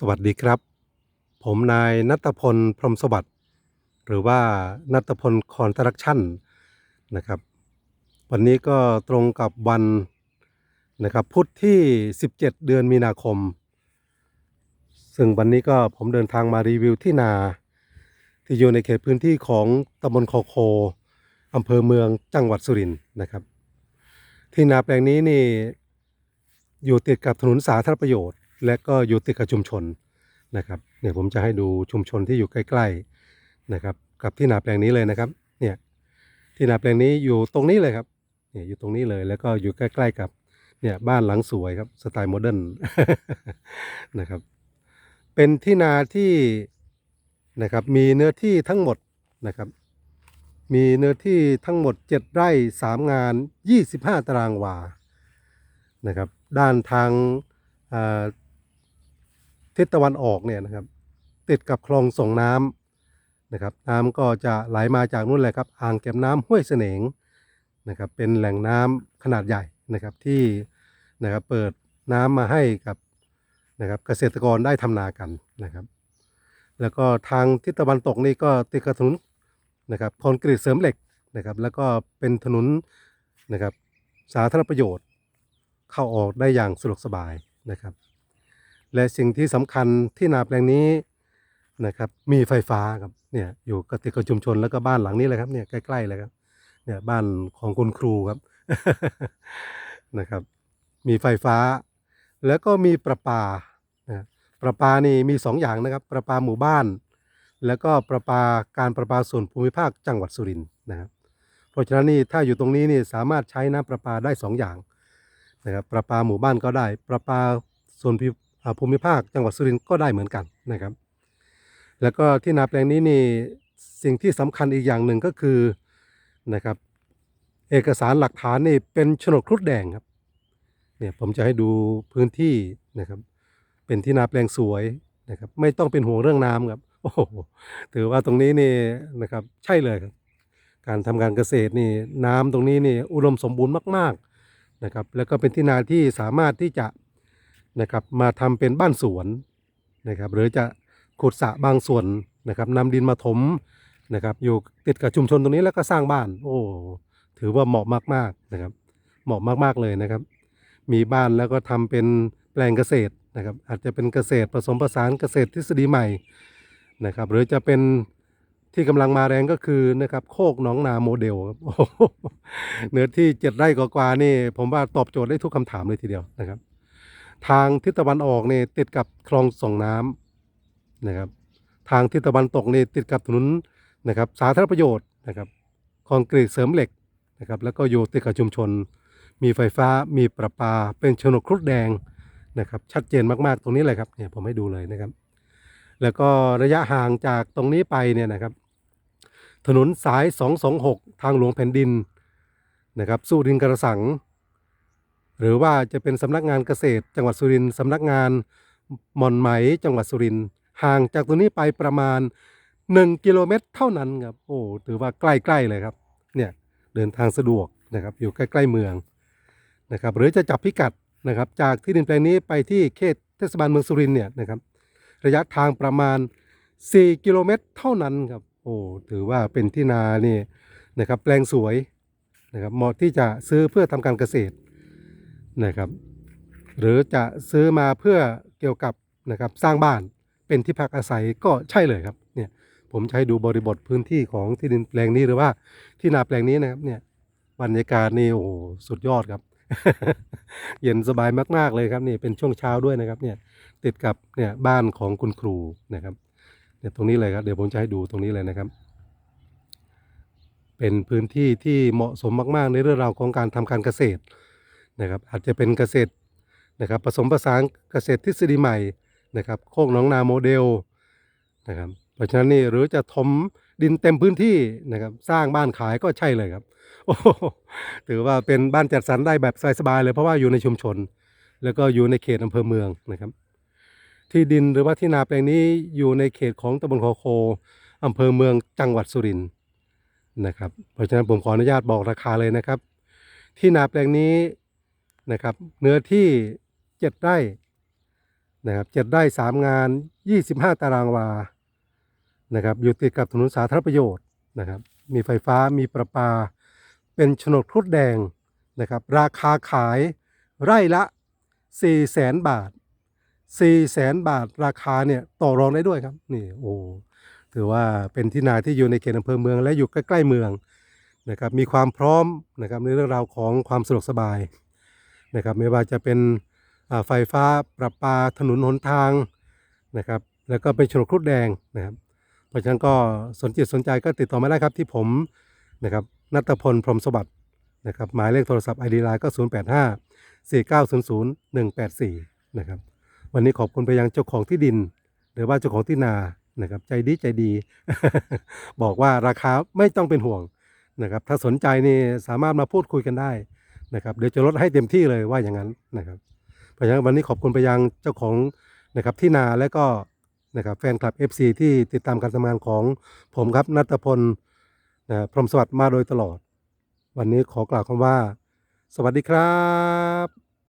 สวัสดีครับ ผมนายนัตพลพรมสวัสดิ์หรือว่านัตพลคอนสตรักชั่นนะครับ วันนี้ก็ตรงกับวันนะครับพุธที่ 17 เดือนมีนาคม ซึ่งวันนี้ก็ผมเดินทางมารีวิวที่นา ที่อยู่ในเขตพื้นที่ของตำบลโคโคอำเภอเมืองจังหวัดสุรินทร์นะครับ ที่นาแปลงนี้นี่อยู่ติดกับถนนสาธารณประโยชน์ และก็อยู่ติดกับชุมชนนะครับเนี่ยผมจะให้ดูชุมชนที่อยู่ใกล้ๆนะครับกับที่นาแปลงนี้เลยนะครับเนี่ยที่นาแปลงนี้อยู่ตรงนี้เลยครับเนี่ยอยู่ตรงนี้เลยแล้วก็อยู่ใกล้ๆกับเนี่ยบ้านหลังสวยครับสไตล์โมเดิร์นนะครับเป็นที่นาที่นะครับมีเนื้อที่ทั้งหมดนะครับมีเนื้อที่ทั้งหมด 7 ไร่ 3 งาน 25 ตารางวานะครับด้านทางอ่า ทิศตะวันออกเนี่ยนะครับ ติดกับคลองส่งน้ำนะครับ น้ำก็จะไหลมาจากนู่นเลยครับอ่างเก็บน้ำห้วยเสนงนะครับ เป็นแหล่งน้ำขนาดใหญ่นะครับที่นะครับเปิดน้ำมาให้กับนะครับเกษตรกรได้ทำนากันนะครับ แล้วก็ทางทิศตะวันตกนี่ก็ติดกับถนนนะครับคอนกรีตเสริมเหล็กนะครับ แล้วก็เป็นถนนนะครับสาธารณประโยชน์เข้าออกได้อย่างสะดวกสบายนะครับ และสิ่งที่สำคัญที่นาแปลงนี้นะครับมีไฟฟ้าครับเนี่ยอยู่กับติดกับชุมชนแล้วก็บ้านหลังนี้เลยครับเนี่ยใกล้ๆเลยครับเนี่ยบ้านของคุณครูครับนะครับ มีไฟฟ้า แล้วก็มีประปานะประปานี่มีสองอย่างนะครับ ประปาหมู่บ้าน แล้วก็ประปาการประปาส่วนภูมิภาคจังหวัดสุรินทร์นะครับเพราะฉะนั้นนี่ถ้าอยู่ตรงนี้นี่สามารถใช้น้ำประปาได้สองอย่างนะครับประปาหมู่บ้านก็ได้ ประปาส่วนพิอ่า ภูมิภาคจังหวัดสุรินทร์ก็ได้เหมือนกันนะครับ แล้วก็ที่นาแปลงนี้นี่สิ่งที่สำคัญอีกอย่างหนึ่งก็คือนะครับเอกสารหลักฐานนี่เป็นโฉนดครุฑแดงครับเนี่ยผมจะให้ดูพื้นที่นะครับ เป็นที่นาแปลงสวยนะครับ ไม่ต้องเป็นห่วงเรื่องน้ำครับโอ้โหถือว่าตรงนี้นี่นะครับใช่เลยครับการทำการเกษตรนี่น้ำตรงนี้นี่อุดมสมบูรณ์มาก ๆนะครับ แล้วก็เป็นที่นาที่สามารถที่จะ นะครับมาทำเป็นบ้านสวนนะครับหรือจะขุดสระบางส่วนนะครับนำดินมาถมนะครับอยู่ติดกับชุมชนตรงนี้แล้วก็สร้างบ้าน โอ้ถือว่าเหมาะมากๆนะครับ เหมาะมากๆเลยนะครับ มีบ้านแล้วก็ทำเป็นแปลงเกษตรนะครับ อาจจะเป็นเกษตรผสมผสานเกษตรทฤษฎีใหม่นะครับหรือจะเป็นที่กำลังมาแรงก็คือนะครับโคกหนองนาโมเดลครับโอ้โหเนื้อที่เจ็ดไร่กว่าๆนี่ ผมว่าตอบโจทย์ได้ทุกคำถามเลยทีเดียวนะครับ ทางทิศตะวันออกเนี่ยติดกับคลองส่งน้ำนะครับ ทางทิศตะวันตกเนี่ยติดกับถนนนะครับสาธารณประโยชน์นะครับคอนกรีตเสริมเหล็กนะครับแล้วก็อยู่ติดกับชุมชน มีไฟฟ้ามีประปา เป็นโฉนดครุฑแดงนะครับชัดเจนมากๆตรงนี้เลยครับเนี่ยผมให้ดูเลยนะครับ แล้วก็ระยะห่างจากตรงนี้ไปเนี่ยนะครับ ถนนสาย 226 ทางหลวงแผ่นดินนะครับสุรินกระสัง หรือว่าจะเป็นสำนักงานเกษตร จังหวัดสุรินทร์สำนักงานหม่อนไหมจังหวัดสุรินทร์ห่างจากตรงนี้ไปประมาณ 1 กิโลเมตรเท่านั้นครับโอ้ถือว่าใกล้ๆเลยครับเนี่ยเดินทางสะดวกนะครับอยู่ใกล้ๆเมืองนะครับหรือจะจับพิกัดนะครับจากที่ดินแปลงนี้ไปที่เขตเทศบาลเมืองสุรินทร์เนี่ยนะครับระยะทางประมาณ 4 กิโลเมตรเท่านั้นครับโอ้ถือว่าเป็นที่นานี่นะครับแปลงสวยนะครับเหมาะที่จะซื้อเพื่อทำการเกษตร นะครับ หรือจะซื้อมาเพื่อเกี่ยวกับนะครับสร้างบ้านเป็นที่พักอาศัยก็ใช่เลยครับเนี่ยผมใช้ดูบริบทพื้นที่ของที่ดินแปลงนี้หรือว่าที่นาแปลงนี้นะครับเนี่ยบรรยากาศนี่โอ้โหสุดยอดครับ เย็นสบายมาก ๆ เลยครับนี่เป็นช่วงเช้าด้วยนะครับเนี่ยติดกับเนี่ยบ้านของคุณครูนะครับเนี่ยตรงนี้เลยครับเดี๋ยวผมจะให้ดูตรงนี้เลยนะครับ เป็นพื้นที่ที่เหมาะสมมาก ๆ ในเรื่องราวของการทำการเกษตร นะครับอาจจะเป็นเกษตรนะครับผสมผสานเกษตรทฤษฎีใหม่นะครับโคกหนองนาโมเดลนะครับเพราะฉะนั้นนี่หรือจะถมดินเต็มพื้นที่นะครับสร้างบ้านขายก็ใช่เลยครับโอ้ถือว่าเป็นบ้านจัดสรรได้แบบสบายๆเลยเพราะว่าอยู่ในชุมชน แล้วก็อยู่ในเขตอำเภอเมืองนะครับ ที่ดินหรือว่าที่นาแปลงนี้อยู่ในเขตของตำบลคอโคอำเภอเมืองจังหวัดสุรินทร์นะครับเพราะฉะนั้นผมขออนุญาตบอกราคาเลยนะครับ ที่นาแปลงนี้ นะครับ เนื้อที่เจ็ดไร่นะครับเจ็ดไร่สามงาน25ตารางวานะครับอยู่ติดกับถนนสาธารณประโยชน์นะครับ มีไฟฟ้ามีประปา เป็นโฉนดครุฑแดงนะครับ ราคาขายไร่ละ 4 0 0แสนบาท4แสนบาทราคาเนี่ยต่อรองได้ด้วยครับนี่โอ้ถือว่าเป็นที่นาที่อยู่ในเขตอำเภอเมืองและอยู่ใกล้ ๆ เมืองนะครับมีความพร้อมนะครับในเรื่องราวของความสะดวกสบาย นะครับไม่ว่าจะเป็นไฟฟ้าประปาถนนหนทางนะครับแล้วก็เป็นโฉนดครุฑแดงนะครับ เพราะฉะนั้นก็สนจิตสนใจก็ติดต่อมาได้ครับที่ผมนะครับนัตพลพรหมสวัสดิ์นะครับหมายเลขโทรศัพท์ ID ไลน์ก็ 0 8 5 4 9 0 0 1 8 4 นะครับ วันนี้ขอบคุณไปยังเจ้าของที่ดิน หรือว่าเจ้าของที่นานะครับใจดีใจดี บอกว่าราคาไม่ต้องเป็นห่วงนะครับถ้าสนใจนี่สามารถมาพูดคุยกันได้ นะครับเดี๋ยวจะลดให้เต็มที่เลยว่าอย่างนั้นนะครับเพราะฉะนั้นวันนี้ขอบคุณไปยังเจ้าของนะครับที่นาและก็นะครับแฟนคลับ FC ที่ติดตามการทำงานของผมครับนัตพลนะพรมสวัสดิ์มาโดยตลอด วันนี้ขอกล่าวคำว่า สวัสดีครับ